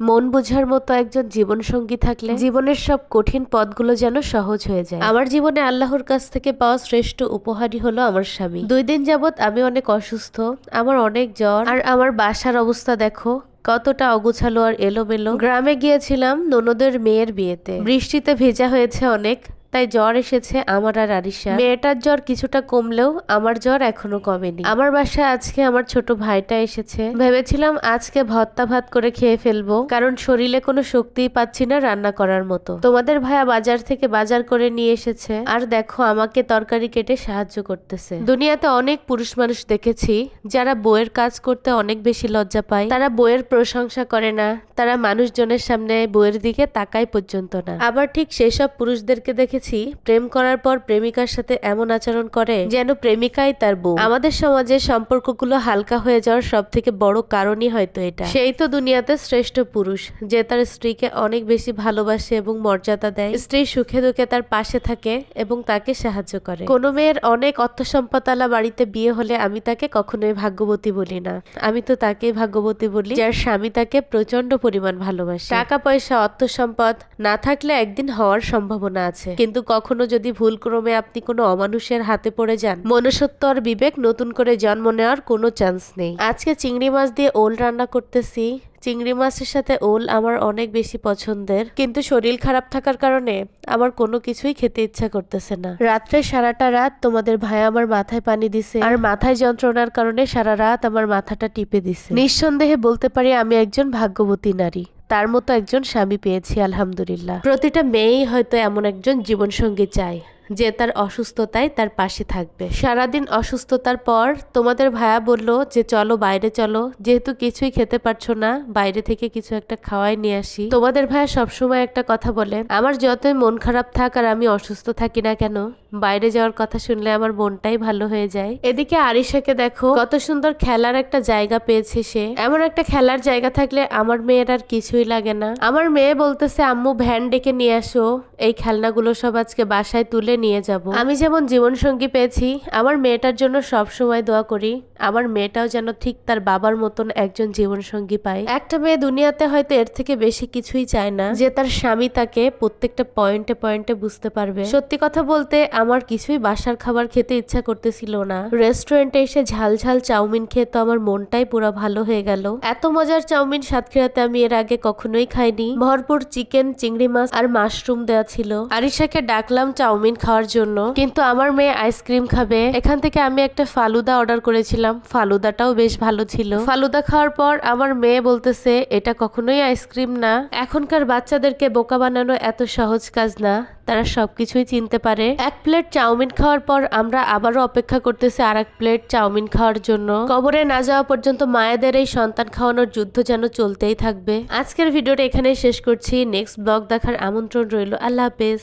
মন বোঝার মতো একজন জীবনসঙ্গী থাকলে জীবনের সব কঠিন পথগুলো যেন সহজ হয়ে যায়। আমার জীবনে আল্লাহর কাছ থেকে পাওয়া শ্রেষ্ঠ উপহারই হলো আমার স্বামী। দুই দিন যাবৎ আমি অনেক অসুস্থ, আমার অনেক জ্বর, আর আমার বাসার অবস্থা দেখো, কতটা অগুছালো আর এলোমেলো। গ্রামে গিয়েছিলাম ননদের মেয়ের বিয়েতে। বৃষ্টিতে ভেজা হয়েছে অনেক তাই জ্বর এসেছে আমার আর আরিশা মেয়েটার জ্বর কিছুটা কমলেও আমার জ্বর এখনও কমেনি। আমার বাসায় আজকে আমার ছোট ভাইটা এসেছে। ভেবেছিলাম আজকে ভত্তা ভাত করে খেয়ে ফেলব, কারণ শরীরে কোনো শক্তিই পাচ্ছি না রান্না করার মতো। তোমাদের ভাইয়া বাজার থেকে বাজার করে নিয়ে এসেছে। আর দেখো, আমাকে তরকারি কেটে সাহায্য করতেছে। দুনিয়াতে অনেক পুরুষ মানুষ দেখেছি, যারা বইয়ের কাজ করতে অনেক বেশি লজ্জা পায়। তারা বইয়ের প্রশংসা করে না। তারা মানুষজনের সামনে বইয়ের দিকে তাকাই পর্যন্ত না। আবার ঠিক সেসব পুরুষদেরকে দেখেছি, প্রেম করার পর প্রেমিকার সাথে এমন আচরণ করে যেন প্রেমিকাই তার বউ। আমাদের সমাজে সম্পর্কগুলো হালকা হয়ে যাওয়ার সব থেকে বড় কারণই হয়তো এটা। সেই তো দুনিয়াতে শ্রেষ্ঠ পুরুষ, যে তার স্ত্রীকে অনেক বেশি ভালোবাসে এবং মর্যাদা দেয়। স্ত্রী সুখে দুঃখে তার পাশে থাকে এবং তাকে সাহায্য করে। কোনো মেয়ের অনেক অর্থ সম্পদালা বাড়িতে বিয়ে হলে আমি তাকে কখনোই ভাগ্যবতী বলি না। আমি তো তাকেই ভাগ্যবতী বলি, যার স্বামী তাকে প্রচণ্ড পরিমাণ ভালোবাসে। টাকা পয়সা অর্থ সম্পদ না থাকলে একদিন হওয়ার সম্ভাবনা আছে। কিন্তু কখনো যদি ভুলক্রমে আপনি কোনো অমানুষের হাতে পড়ে যান মনুষ্যত্ব আর বিবেক নতুন করে জন্ম নেওয়ার কোনো চান্স নেই। আজকে চিংড়ি মাছ দিয়ে ওল রান্না করতেছি। চিংড়ি মাছের সাথে ওল আমার অনেক বেশি পছন্দের, কিন্তু শরীর খারাপ থাকার কারণে আমার কোনো কিছুই খেতে ইচ্ছা করতেছে না। রাত্রে সারাটা রাত তোমাদের ভাই আমার মাথায় পানি দিছে আর মাথায় যন্ত্রণার কারণে সারা রাত আমার মাথাটা টিপে দিছে। নিঃসন্দেহে বলতে পারি আমি একজন ভাগ্যবতী নারী। তার মতো একজন স্বামী পেয়েছি আলহামদুলিল্লাহ। প্রতিটা মেয়েই হয়তো এমন একজন জীবনসঙ্গী চায়। যে তার অসুস্থতায় তার পাশে থাকবে। সারাদিন অসুস্থতার পর তোমাদের ভায়া বলল যে, চলো বাইরে চলো। যেহেতু কিছুই খেতে পারছ না, বাইরে থেকে কিছু একটা খাওয়াই নিয়ে আসি। তোমাদের ভাইয়া সবসময় একটা কথা বলে, আমার যতই মন খারাপ থাক আর আমি অসুস্থ থাকি না কেন, বাইরে যাওয়ার কথা শুনলে আমার মনটাই ভালো হয়ে যায়। এদিকে আরিশাকে দেখো, কত সুন্দর খেলার একটা জায়গা পেয়েছে সে। এমন একটা খেলার জায়গা থাকলে আমার মেয়ের আর কিছুই লাগে না। আমার মেয়ে বলতেছে, আম্মু, ভ্যান ডেকে নিয়ে আসো। এই খেলনাগুলো সব আজকে বাসায় তুলে নিয়ে যাব। আমি যেমন জীবন সঙ্গী পেয়েছি, আমার মেয়েটার জন্য সব সময় দোয়া করি। আমার মেয়েটাও যেন ঠিক তার বাবার মতন একজন জীবন সঙ্গী পায়। একটা মেয়ে দুনিয়াতে হয়তো এর থেকে বেশি কিছুই চায় না। যে তার স্বামী তাকে প্রত্যেকটা পয়েন্টে পয়েন্টে বুঝতে পারবে। সত্যি কথা বলতে, আমার কিছুই বাসার খাবার খেতে ইচ্ছা করতেছিল না। রেস্টুরেন্টে এসে ঝাল ঝাল চাউমিন খেয়ে তো আমার মনটাই পুরো ভালো হয়ে গেল। এত মজার চাউমিন সাতক্ষীরাতে আমি এর আগে কখনোই খাইনি। ভরপুর চিকেন, চিংড়ি মাছ আর মাশরুম দেওয়া ছিল। আরিশাকে ডাকলাম চাউমিন খাওয়ার জন্য। কিন্তু আমার মেয়ে আইসক্রিম খাবে। এখান থেকে আমি একটা ফালুদা অর্ডার করেছিলাম। ফালুদাটাও বেশ ভালো ছিল। ফালুদা খাওয়ার পর আমার মেয়ে বলতেছে, এটা কখনোই আইসক্রিম না। এখনকার বাচ্চাদেরকে বোকা বানানো এত সহজ কাজ না। তারা সবকিছুই চিনতে পারে। এক প্লেট চাউমিন খাওয়ার পর আমরা আবারও অপেক্ষা করতেছি আর এক প্লেট চাউমিন খাওয়ার জন্য। কবরে না যাওয়া পর্যন্ত মায়েদের এই সন্তান খাওয়ানোর যুদ্ধ যেন চলতেই থাকবে। আজকের ভিডিওটা এখানেই শেষ করছি। নেক্সট ব্লগ দেখার আমন্ত্রণ রইল। আল্লাহ হাফেজ।